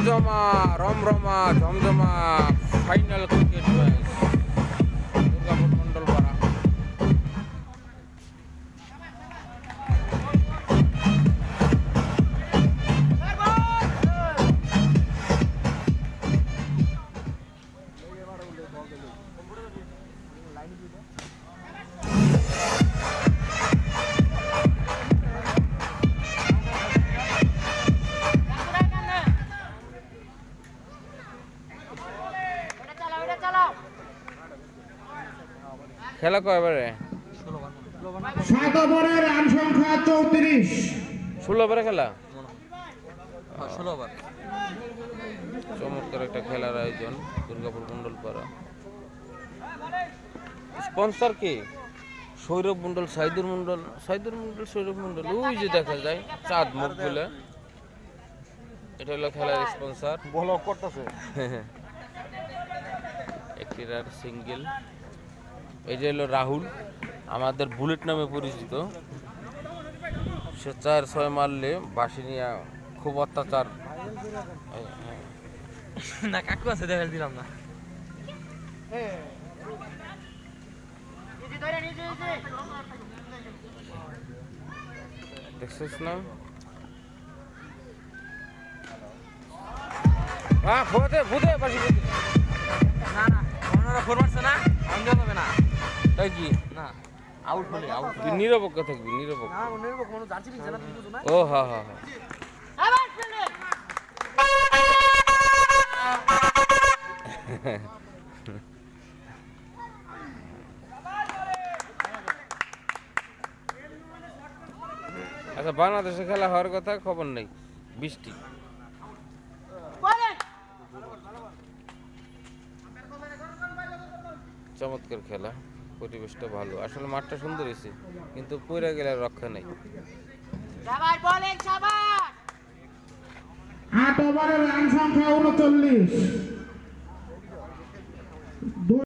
જોમજોમા રોમ રોમા જોમજોમા ફાઇનલ ક્રિકેટ મેચ খেলা কয়বারে সাত ওভারের রান সংখ্যা চৌত্রিশ। ষোলো ওভারে খেলা? ষোলো ওভার। চমৎকার একটা খেলার আয়োজন দুর্গাপুর মন্ডল পাড়া স্পন্সর কে? সৌরভ মন্ডল সাইদুর মন্ডল সাইদুর মন্ডল সৌরভ মন্ডল ওই যে দেখা যায় চাঁদ মুখ বলে। এটা হলো খেলার স্পন্সর। ব্লক করতেছে। একটি রার সিঙ্গেল এই যে হলো রাহুল আমাদের বুলেট নামে পরিচিত। সে চার ছয় মারলে বাসি নিয়ে খুব অত্যাচার। না কাকু আছে দেখা দিলাম না। দেখছিস না? হ্যাঁ ভূতে ভূতে বাসি তাই কি না আউট হলে আউট তুই নিরপেক্ষ থাকবি নিরপেক্ষ। না মনে হবে কোনো জার্সি পিনছে না তুমি বুঝো না? ও হ্যাঁ হ্যাঁ হ্যাঁ আচ্ছা বাংলাদেশে খেলা হওয়ার কথা খবর নেই বৃষ্টি। চমৎকার খেলা। পরিবেশটা ভালো। আসলে মাঠটা সুন্দর হয়েছে কিন্তু পইরা গেলে আর রক্ষা নেই। আট ওভারের রান সংখ্যা উনচল্লিশ।